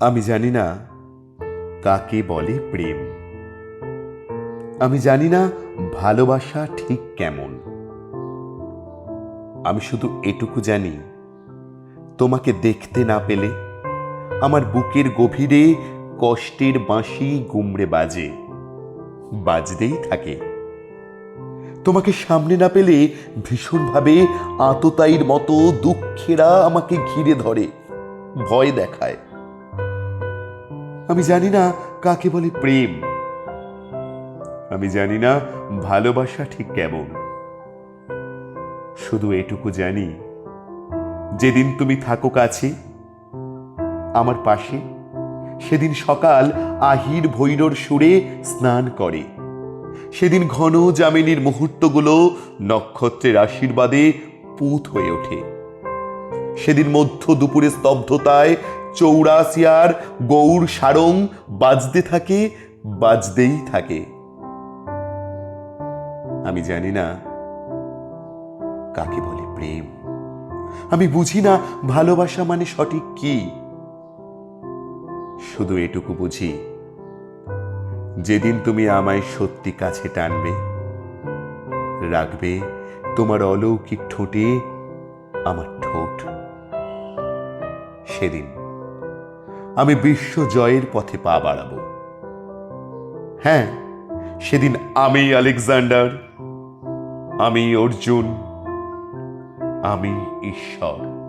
আমি জানি না কাকে বলে প্রেম। আমি জানি না ভালোবাসা ঠিক কেমন। আমি শুধু এটুকু জানি, তোমাকে দেখতে না পেলে আমার বুকের গভীরে কষ্টের বাঁশি গুমড়ে বাজে, বাজতেই থাকে। তোমাকে সামনে না পেলে ভীষণভাবে আততায়ীর মতো দুঃখেরা আমাকে ঘিরে ধরে, ভয় দেখায়। আমি জানি না কাকে বলে প্রেম। আমি জানি না ভালোবাসা ঠিক কেমন। শুধু এটুকু জানি, যেদিন তুমি থাকো কাছে আমার পাশে, সেদিন সকাল আহির ভৈরর সুরে স্নান করে। সেদিন ঘন জামিনীর মুহূর্তগুলো নক্ষত্রের আশীর্বাদে পুত হয়ে ওঠে। সেদিন মধ্য দুপুরে স্তব্ধতায় চৌরাসিয়ার গৌর সারং বাজতে থাকে, বাজতেই থাকে। আমি জানি না কাকে বলে প্রেম। আমি বুঝি না ভালোবাসা মানে সঠিক কি। শুধু এটুকু বুঝি, যেদিন তুমি আমায় সত্যি কাছে টানবে, রাখবে তোমার অলৌকিক ঠোঁটে আমার ঠোঁট, সেদিন আমি বিশ্ব জয়ের পথে পা বাড়াবো। হ্যাঁ সেদিন আমি আলেকজান্ডার আমি অর্জুন আমি ঈশ্বর।